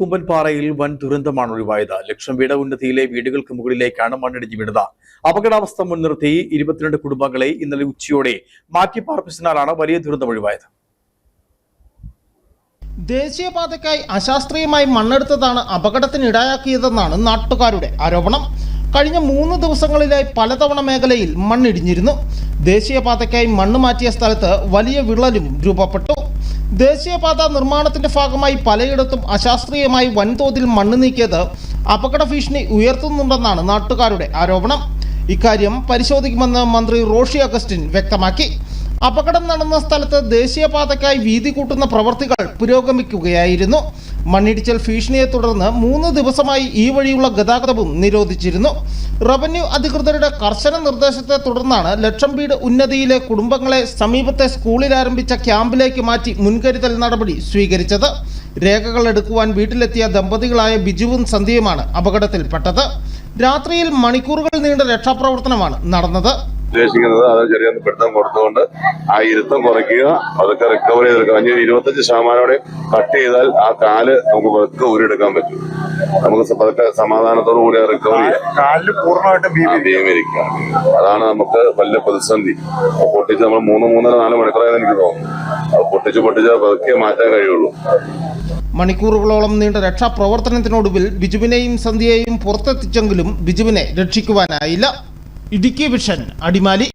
കുമ്പൻപാറയിൽ വൻ ദുരന്തമാണ് ഒഴിവായത്. ലക്ഷം വീട ഉന്നതിയിലെ വീടുകൾക്ക് മുകളിലേക്കാണ് മണ്ണിടിഞ്ഞു വീണത്. അപകടാവസ്ഥ മുൻനിർത്തി ഇരുപത്തിരണ്ട് കുടുംബങ്ങളെ ഇന്നലെ ഉച്ചയോടെ മാറ്റിപ്പാർപ്പിച്ചതിനാലാണ് വലിയ ദുരന്തം ഒഴിവായത്. ദേശീയപാതയ്ക്കായി അശാസ്ത്രീയമായി മണ്ണെടുത്തതാണ് അപകടത്തിനിടയാക്കിയതെന്നാണ് നാട്ടുകാരുടെ ആരോപണം. കഴിഞ്ഞ മൂന്ന് ദിവസങ്ങളിലായി പലതവണ മേഖലയിൽ മണ്ണിടിഞ്ഞിരുന്നു. ദേശീയപാതയ്ക്കായി മണ്ണ് മാറ്റിയ സ്ഥലത്ത് വലിയ വിള്ളലും രൂപപ്പെട്ടു. ദേശീയപാത നിർമ്മാണത്തിന്റെ ഭാഗമായി പലയിടത്തും അശാസ്ത്രീയമായി വൻതോതിൽ മണ്ണ് നീക്കിയത് അപകട ഭീഷണി ഉയർത്തുന്നുണ്ടെന്നാണ് നാട്ടുകാരുടെ ആരോപണം. ഇക്കാര്യം പരിശോധിക്കുമെന്ന് മന്ത്രി റോഷി അഗസ്റ്റിൻ വ്യക്തമാക്കി. അപകടം നടന്ന സ്ഥലത്ത് ദേശീയപാതയ്ക്കായി വീതി കൂട്ടുന്ന പ്രവർത്തികൾ പുരോഗമിക്കുകയായിരുന്നു. മണ്ണിടിച്ചൽ ഭീഷണിയെ തുടർന്ന് മൂന്ന് ദിവസമായി ഈ വഴിയുള്ള ഗതാഗതവും നിരോധിച്ചിരുന്നു. റവന്യൂ അധികൃതരുടെ കർശന നിർദ്ദേശത്തെ തുടർന്നാണ് ലക്ഷം വീട് ഉന്നതിയിലെ കുടുംബങ്ങളെ സമീപത്തെ സ്കൂളിൽ ആരംഭിച്ച ക്യാമ്പിലേക്ക് മാറ്റി മുൻകരുതൽ നടപടി സ്വീകരിച്ചത്. രേഖകൾ എടുക്കുവാൻ വീട്ടിലെത്തിയ ദമ്പതികളായ ബിജുവും സന്ധ്യയുമാണ് അപകടത്തിൽപ്പെട്ടത്. രാത്രിയിൽ മണിക്കൂറുകൾ നീണ്ട രക്ഷാപ്രവർത്തനമാണ് നടന്നത്. ഉദ്ദേശിക്കുന്നത് അത് ചെറിയ പിടുത്തം കൊടുത്തുകൊണ്ട് ആ ഇരുത്തം കുറയ്ക്കുക. അതൊക്കെ റിക്കവർ ചെയ്തെടുക്കുക അഞ്ച് ഇരുപത്തഞ്ച് ശതമാനോടെ കട്ട് ചെയ്താൽ ആ കാൽ നമുക്ക് വെക്ക് ഊരിയെടുക്കാൻ പറ്റും. നമുക്ക് പതുക്കെ സമാധാനത്തോടു കൂടി റിക്കവർ ചെയ്യാം. ഭീമിരിക്കുക അതാണ് നമുക്ക് വലിയ പ്രതിസന്ധി. പൊട്ടിച്ച് നമ്മൾ മൂന്ന് മൂന്നര നാല് മണിക്കൂറായെന്ന് എനിക്ക് തോന്നുന്നു. പൊട്ടിച്ച് പൊട്ടിച്ച് പതുക്കെ മാറ്റാൻ കഴിയുള്ളൂ. മണിക്കൂറുകളോളം നീണ്ട രക്ഷാപ്രവർത്തനത്തിനൊടുവിൽ ബിജുവിനെയും സന്ധ്യയെയും പുറത്തെത്തിച്ചെങ്കിലും ബിജുവിനെ രക്ഷിക്കുവാനായില്ല. ഇടുക്കി വിഷൻ അടിമാലി